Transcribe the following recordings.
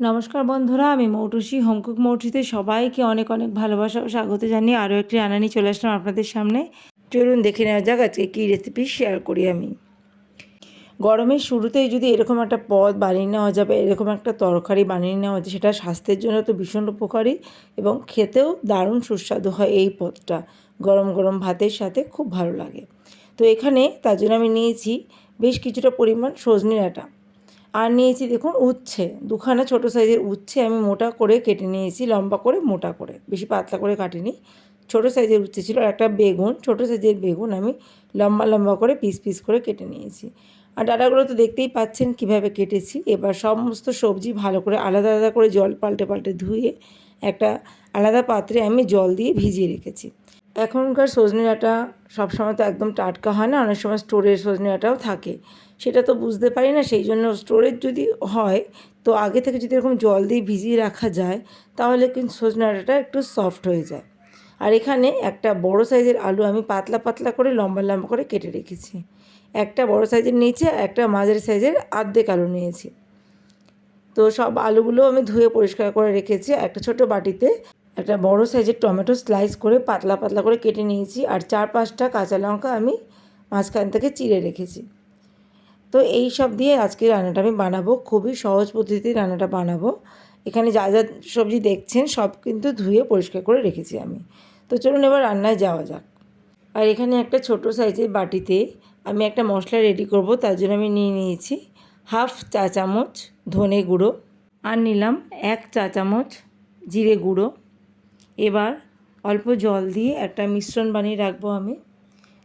নমস্কার বন্ধুরা, আমি মৌটুসি, হোমকুক মৌটুসিতে সবাইকে অনেক অনেক ভালোবাসা ও স্বাগত জানিয়ে আরও একটি রান্না নিয়ে চলে আসলাম আপনাদের সামনে। চলুন দেখে নেওয়া যাক আজকে কী রেসিপি শেয়ার করি আমি। গরমের শুরুতেই যদি এরকম একটা পদ বানিয়ে নেওয়া যাবে, এরকম একটা তরকারি বানিয়ে নেওয়া যায় সেটা স্বাস্থ্যের জন্য তো ভীষণ উপকারী এবং খেতেও দারুণ সুস্বাদু হয় এই পদটা। গরম গরম ভাতের সাথে খুব ভালো লাগে। তো এখানে তার জন্য আমি নিয়েছি বেশ কিছুটা পরিমাণ সজনে ডাঁটা আর নিয়েছি দেখুন উচ্ছে। দুখানা ছোটো সাইজের উচ্ছে আমি মোটা করে কেটে নিয়েছি, লম্বা করে, মোটা করে। বেশি পাতলা করে কাটিনি। ছোটো সাইজের উচ্ছে ছিল আর একটা বেগুন, ছোটো সাইজের বেগুন আমি লম্বা লম্বা করে পিস পিস করে কেটে নিয়েছি। আর ডাটাগুলো তো দেখতেই পাচ্ছেন কীভাবে কেটেছি। এবার সমস্ত সবজি ভালো করে আলাদা আলাদা করে জল পাল্টে পাল্টে ধুয়ে একটা আলাদা পাত্রে আমি জল দিয়ে ভিজিয়ে রেখেছি। এখনকার সজনে ডাঁটা সবসময় তো একদম টাটকা হয় না, অনেক সময় স্টোরের সজনে ডাঁটাও থাকে। সেটা তো বুঝতে পারি না, সেই জন্য স্টোরেজ যদি হয়, তো আগে থেকে যদি এরকম জল দিয়ে ভিজিয়ে রাখা যায়, তাহলে কিন্তু সজনে ডাঁটাটা একটু সফট হয়ে যায়। আর এখানে একটা বড় সাইজের আলু আমি পাতলা পাতলা করে, লম্বা লম্বা করে কেটে রেখেছি। একটা বড় সাইজের নিয়েছি একটা মাঝারি সাইজের আর্ধেক আলু নিয়েছি। তো সব আলুগুলো আমি ধুয়ে পরিষ্কার করে রেখেছি একটা ছোট বাটিতে একটা বড় সাইজের টমেটো স্লাইস করে পাতলা পাতলা করে কেটে নিয়েছি আর চার পাঁচটা কাঁচা লঙ্কা আমি মাঝখান থেকে চিড়ে রেখেছি। তো এই সব দিয়ে আজকে রান্নাটা আমি বানাবো, খুবই সহজ পদ্ধতিতে রান্নাটা বানাবো। এখানে যা যা সবজি দেখছেন সব কিন্তু ধুয়ে পরিষ্কার করে রেখেছি আমি। তো চলুন এবার রান্নায় যাওয়া যাক। আর এখানে একটা ছোট সাইজের বাটিতে আমি একটা মশলা রেডি করব, তার জন্য আমি নিয়ে নিয়েছি হাফ চা চামচ ধনে গুঁড়ো আর নিলাম এক চা চামচ জিরে গুঁড়ো। এবার অল্প জল দিয়ে একটা মিশ্রণ বানিয়ে রাখব আমি।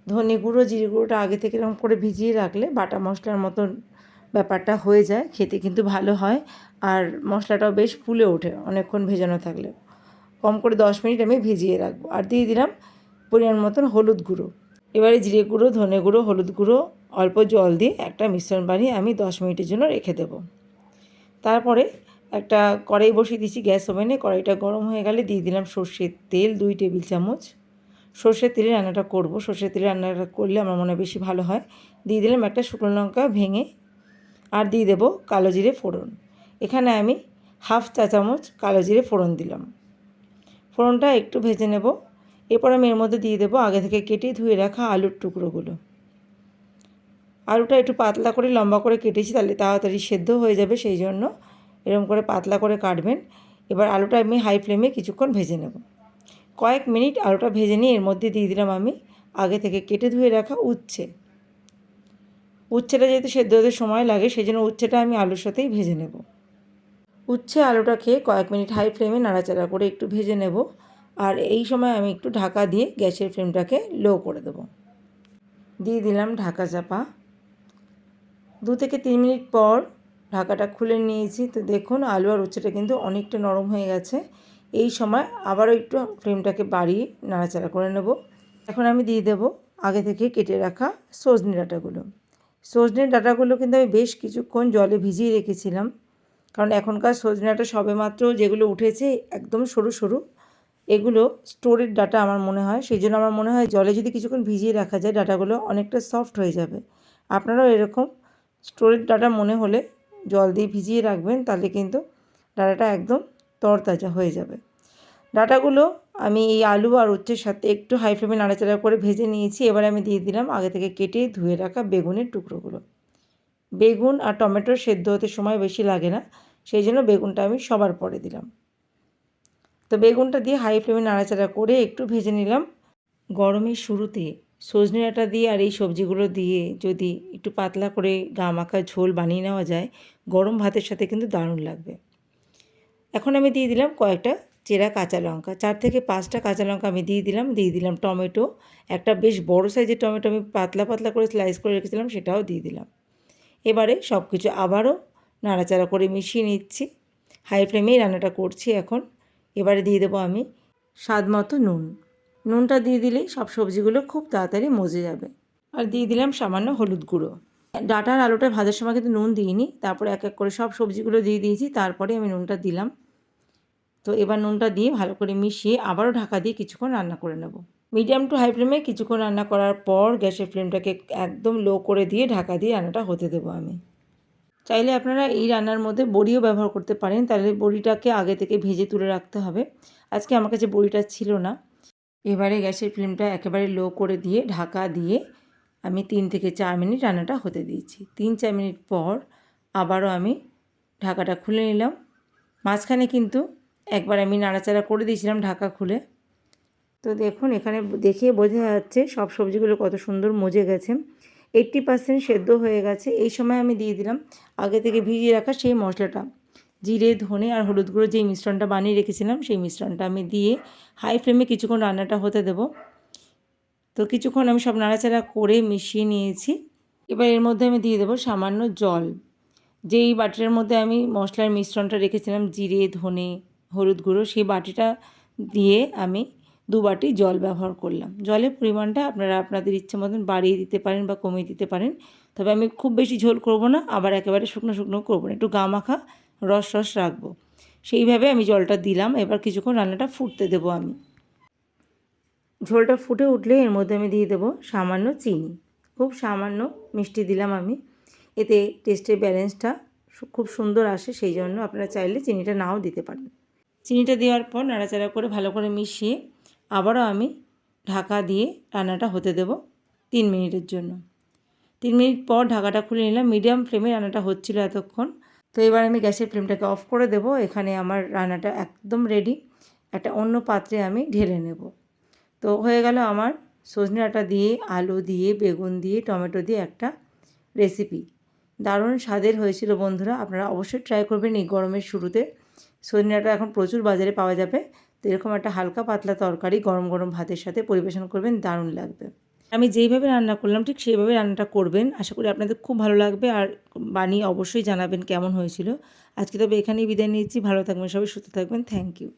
ধনে গুঁড়ো, জিরে গুঁড়োটা আগে থেকে এরকম করে ভিজিয়ে রাখলে বাটা মশলার মতন ব্যাপারটা হয়ে যায়, খেতে কিন্তু ভালো হয়। আর মশলাটাও বেশ ফুলে ওঠে অনেকক্ষণ ভেজানো থাকলে। কম করে দশ মিনিট আমি ভিজিয়ে রাখব। আর দিয়ে দিলাম পরিমাণ মতন হলুদ গুঁড়ো। এবারে জিরে গুঁড়ো, ধনে গুঁড়ো, হলুদ গুঁড়ো, অল্প জল দিয়ে একটা মিশ্রণ বানিয়ে আমি দশ মিনিটের জন্য রেখে দেবো। তারপরে একটা কড়াই বসিয়ে দিয়েছি, গ্যাস ওভেনে কড়াইটা গরম হয়ে গেলে দিয়ে দিলাম সর্ষের তেল দুই টেবিল চামচ। সর্ষের তেলে রান্নাটা করব। সর্ষের তেলে রান্নাটা করলে আমার মনে বেশি ভালো হয়। দিয়ে দিলাম একটা শুকনো লঙ্কা ভেঙে আর দিয়ে দেবো কালো জিরে ফোড়ন। এখানে আমি হাফ চা চামচ কালো জিরে ফোড়ন দিলাম। ফোড়নটা একটু ভেজে নেব। এরপর আমি এর মধ্যে দিয়ে দেবো আগে থেকে কেটে ধুয়ে রাখা আলুর টুকরোগুলো। আলুটা একটু পাতলা করে লম্বা করে কেটেছি, তাহলে তাড়াতাড়ি সেদ্ধ হয়ে যাবে সেই জন্য। এরকম করে পাতলা করে কাটবেন। এবার আলুটা আমি হাই ফ্লেমে কিছুক্ষণ ভেজে নেব। কয়েক মিনিট আলুটা ভেজে নিয়ে এর মধ্যে দিয়ে দিলাম আমি আগে থেকে কেটে ধুয়ে রাখা উচ্ছে। উচ্ছেটা যেহেতু সেদ্ধ হতে সময় লাগে সেই জন্য উচ্ছেটা আমি আলুর সাথেই ভেজে নেব। উচ্ছে আলুটা খেয়ে কয়েক মিনিট হাই ফ্লেমে নাড়াচাড়া করে একটু ভেজে নেব। আর এই সময় আমি একটু ঢাকা দিয়ে গ্যাসের ফ্লেমটাকে লো করে দেব। দিয়ে দিলাম ঢাকা চাপা। দু থেকে তিন মিনিট পর ঢাকাটা খুলে নিয়েছি। তো দেখুন, আলু আর উচ্ছেটা কিন্তু অনেকটা নরম হয়ে গেছে। এই সময় আবারও একটু ফ্লেমটাকে বাড়িয়ে নাড়াচাড়া করে নেব। এখন আমি দিয়ে দেব আগে থেকে কেটে রাখা সজনে ডাঁটাগুলো। সজনে ডাঁটাগুলো কিন্তু আমি বেশ কিছুক্ষণ জলে ভিজিয়ে রেখেছিলাম। কারণ এখনকার সজনে ডাঁটা সবে মাত্র যেগুলো উঠেছে একদম সরু সরু, এগুলো স্টোরের ডাটা আমার মনে হয়। সেই জন্য আমার মনে হয় জলে যদি কিছুক্ষণ ভিজিয়ে রাখা যায়, ডাটাগুলো অনেকটা সফট হয়ে যাবে। আপনারাও এরকম স্টোরের ডাটা মনে হলে জল দিয়ে ভিজিয়ে রাখবেন, তাহলে কিন্তু ডাটাটা একদম তরতাজা হয়ে যাবে। ডাটাগুলো আমি এই আলু আর উচ্ছের সাথে একটু হাই ফ্লেমে নাড়াচাড়া করে ভেজে নিয়েছি, এবার আমি দিয়ে দিলাম আগে থেকে কেটে ধুয়ে রাখা বেগুনের টুকরোগুলো। বেগুন আর টমেটোর সেদ্ধ হতে সময় বেশি লাগে না, সেই জন্য বেগুনটা আমি সবার পরে দিলাম। তো বেগুনটা দিয়ে হাই ফ্লেমে নাড়াচাড়া করে একটু ভেজে নিলাম। গরমের শুরুতে সজনে ডাঁটা দিয়ে আর এই সবজিগুলো দিয়ে যদি একটু পাতলা করে গা মাখা ঝোল বানিয়ে নেওয়া যায় গরম ভাতের সাথে কিন্তু দারুণ লাগবে। এখন আমি দিয়ে দিলাম কয়েকটা চেরা কাঁচা লঙ্কা। চার থেকে পাঁচটা কাঁচা লঙ্কা আমি দিয়ে দিলাম দিয়ে দিলাম টমেটো। একটা বেশ বড় সাইজের টমেটো আমি পাতলা পাতলা করে স্লাইস করে রেখেছিলাম, সেটাও দিয়ে দিলাম। এবারে সব কিছু আবারও নাড়াচাড়া করে মিশিয়ে নিচ্ছি। হাই ফ্লেমেই রান্নাটা করছি এখন। এবারে দিয়ে দেবো আমি স্বাদ মতো নুন। নুনটা দিয়ে দিলেই সব সবজিগুলো খুব তাড়াতাড়ি মজে যাবে। আর দিয়ে দিলাম সামান্য হলুদ গুঁড়ো। ডাটার আলুটা ভাজার সময় কিন্তু নুন দিইনি, তারপরে এক এক করে সব সবজিগুলো দিয়ে দিয়েছি, তারপরে আমি নুনটা দিলাম। তো এবার নুনটা দিয়ে ভালো করে মিশিয়ে আবারও ঢাকা দিয়ে কিছুক্ষণ রান্না করে নেব। মিডিয়াম টু হাই ফ্লেমে কিছুক্ষণ রান্না করার পর গ্যাসের ফ্লেমটাকে একদম লো করে দিয়ে ঢাকা দিয়ে রান্নাটা হতে দেবো আমি। চাইলে আপনারা এই রান্নার মধ্যে বড়িও ব্যবহার করতে পারেন, তাহলে বড়িটাকে আগে থেকে ভেজে তুলে রাখতে হবে। আজকে আমার কাছে বড়িটা ছিল না। এবারে গ্যাসের ফ্লেমটা একেবারে লো করে দিয়ে ঢাকা দিয়ে আমি তিন থেকে চার মিনিট রান্নাটা হতে দিয়েছি। তিন চার মিনিট পর আবারও আমি ঢাকাটা খুলে নিলাম। মাঝখানে কিন্তু একবার আমি নাড়াচাড়া করে দিয়েছিলাম ঢাকা খুলে। তো দেখুন, এখানে দেখে বোঝা যাচ্ছে সব সবজিগুলো কত সুন্দর মজে গেছে। এইট্টি পার্সেন্ট সেদ্ধ হয়ে গেছে। এই সময় আমি দিয়ে দিলাম আগে থেকে ভিজিয়ে রাখা সেই মশলাটা। জিরে, ধনে আর হলুদ গুঁড়ো যেই মিশ্রণটা বানিয়ে রেখেছিলাম সেই মিশ্রণটা আমি দিয়ে হাই ফ্লেমে কিছুক্ষণ রান্নাটা হতে দেব। তো কিছুক্ষণ আমি সব নাড়াচাড়া করে মিশিয়ে নিয়েছি। এবার এর মধ্যে আমি দিয়ে দেবো সামান্য জল। যেই বাটির মধ্যে আমি মশলার মিশ্রণটা রেখেছিলাম, জিরে, ধনে, হলুদ গুঁড়ো, সেই বাটিটা দিয়ে আমি দু বাটি জল ব্যবহার করলাম। জলের পরিমাণটা আপনারা আপনাদের ইচ্ছে মতন বাড়িয়ে দিতে পারেন বা কমিয়ে দিতে পারেন। তবে আমি খুব বেশি ঝোল করব না, আবার একেবারে শুকনো শুকনো করব না, একটু গা মাখা রস রস রাখব। সেইভাবে আমি জলটা দিলাম, এবার কিছুক্ষণ রান্নাটা ফুটতে দেবো আমি। ঝোলটা ফুটে উঠলে এর মধ্যে আমি দিয়ে দেবো সামান্য চিনি। খুব সামান্য মিষ্টি দিলাম আমি। এতে টেস্টের ব্যালেন্সটা খুব সুন্দর আসে, সেই জন্য আপনারা চাইলে চিনিটা নাও দিতে পারেন। চিনিটা দেওয়ার পর নাড়াচাড়া করে ভালো করে মিশিয়ে আবারও আমি ঢাকা দিয়ে রান্নাটা হতে দেব তিন মিনিটের জন্য। তিন মিনিট পর ঢাকাটা খুলে নিলাম। মিডিয়াম ফ্লেমে রান্নাটা হচ্ছিল এতক্ষণ। তো এবার আমি গ্যাসের ফ্লেমটাকে অফ করে দেব। এখানে আমার রান্নাটা একদম রেডি একটা অন্য পাত্রে আমি ঢেলে নেব। তো হয়ে গেল আমার সজনে ডাঁটা দিয়ে, আলু দিয়ে, বেগুন দিয়ে, টমেটো দিয়ে একটা রেসিপি দারুণ স্বাদের হয়েছিল বন্ধুরা, আপনারা অবশ্যই ট্রাই করবেন এই গরমের শুরুতে। সজনে ডাঁটা এখন প্রচুর বাজারে পাওয়া যাবে, তো এরকম একটা হালকা পাতলা তরকারি গরম গরম ভাতের সাথে পরিবেশন করবেন, দারুণ লাগবে। আমি যেইভাবে রান্না করলাম, ঠিক সেইভাবে রান্নাটা করবেন, আশা করি আপনাদের খুব ভালো লাগবে, আর বানিয়ে অবশ্যই জানাবেন কেমন হয়েছিল। আজকে তবে এখানেই বিদায় নিচ্ছি, ভালো থাকবেন সবাই, সুস্থ থাকবেন থ্যাংক ইউ